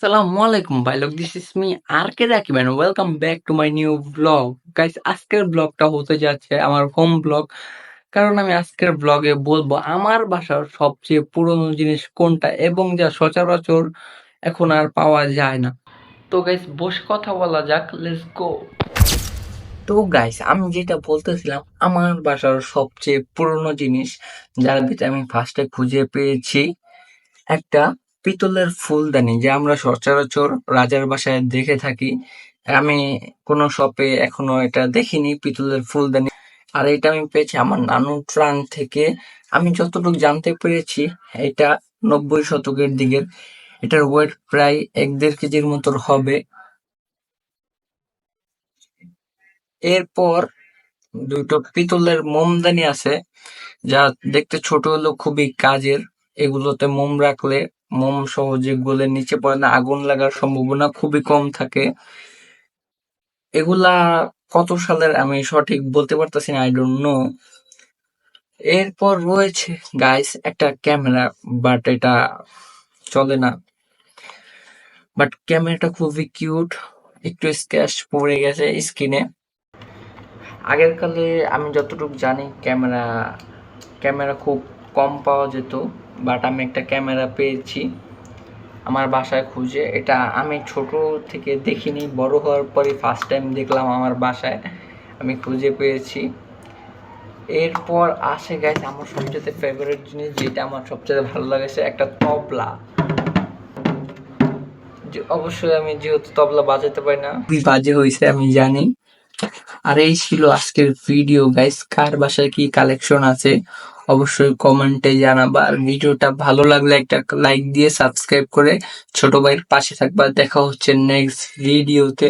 আসসালামু আলাইকুম ভাই লোক this is me R K Rakib and welcome back to my new blog guys আজকের ব্লগটা হতে যাচ্ছে আমার হোম ব্লগ কারণ আমি আজকের ব্লগে বলব আমার বাসার সবচেয়ে পুরনো জিনিস কোনটা এবং যা সচরাচর এখন আর পাওয়া যায় না। তো গাইস বসে কথা বলা যাক লেটস গো তো গাইস আমি যেটা বলতেছিলাম, আমার বাসার সবচেয়ে পুরনো জিনিস, যার ভিতরে আমি ফার্স্টে খুঁজে পেয়েছি, একটা পিতলের ফুলদানি যা আমরা সচরাচর রাজার বাসায় দেখে থাকি, আমি কোনো শপে এখনও এটা দেখিনি, পিতলের ফুলদানি। আর এটা আমি পেয়েছি আমার নানু ট্রান থেকে। আমি যতটুকু জানতে পেরেছি, এটা নব্বই শতকের দিকের। এটার ওয়েট প্রায় এক দেড় কেজির মতো হবে। এরপর দুটো পিতলের মোমদানি আছে, যা দেখতে ছোট হলেও খুবই কাজের। এগুলোতে মোম রাখলে মোম সহজে গলে নিচে পড়ে না, আগুন লাগার সম্ভাবনা খুবই কম থাকে। এগুলা কত সালের আমি সঠিক বলতে পারতেছি না আই ডোন্ট নো এরপর রয়েছে গাইস একটা ক্যামেরা বাট এটা চলে না। বাট ক্যামেরাটা খুবই কিউট একটু স্ক্র্যাচ পড়ে গেছে স্ক্রিনে আগের কালে আমি যতটুকু জানি, ক্যামেরা ক্যামেরা খুব কম পাওয়া যেত। বাট আমি একটা ক্যামেরা পেয়েছি আমার বাসায় খুঁজে। এটা আমি ছোট থেকে দেখিনি, বড় হওয়ার পরে ফার্স্ট টাইম দেখলাম আমার বাসায়। আমি খুঁজে পেয়েছি। এরপর আসে গেছে আমার সবচেয়ে ফেভারিট জিনিস যেটা আমার সবচেয়ে ভালো লাগেছে একটা তবলা। অবশ্যই আমি যেহেতু তবলা বাজাতে পারি না বাজে হয়েছে আমি জানি। আর এই ছিল আজকের ভিডিও গাইস কার বাসায় কি কালেকশন আছে? অবশ্যই কমেন্টে জানাবা। আর ভিডিওটা ভালো লাগলে একটা লাইক দিয়ে সাবস্ক্রাইব করে ছোট ভাইয়ের পাশে থাকবা। দেখা হচ্ছে নেক্সট ভিডিওতে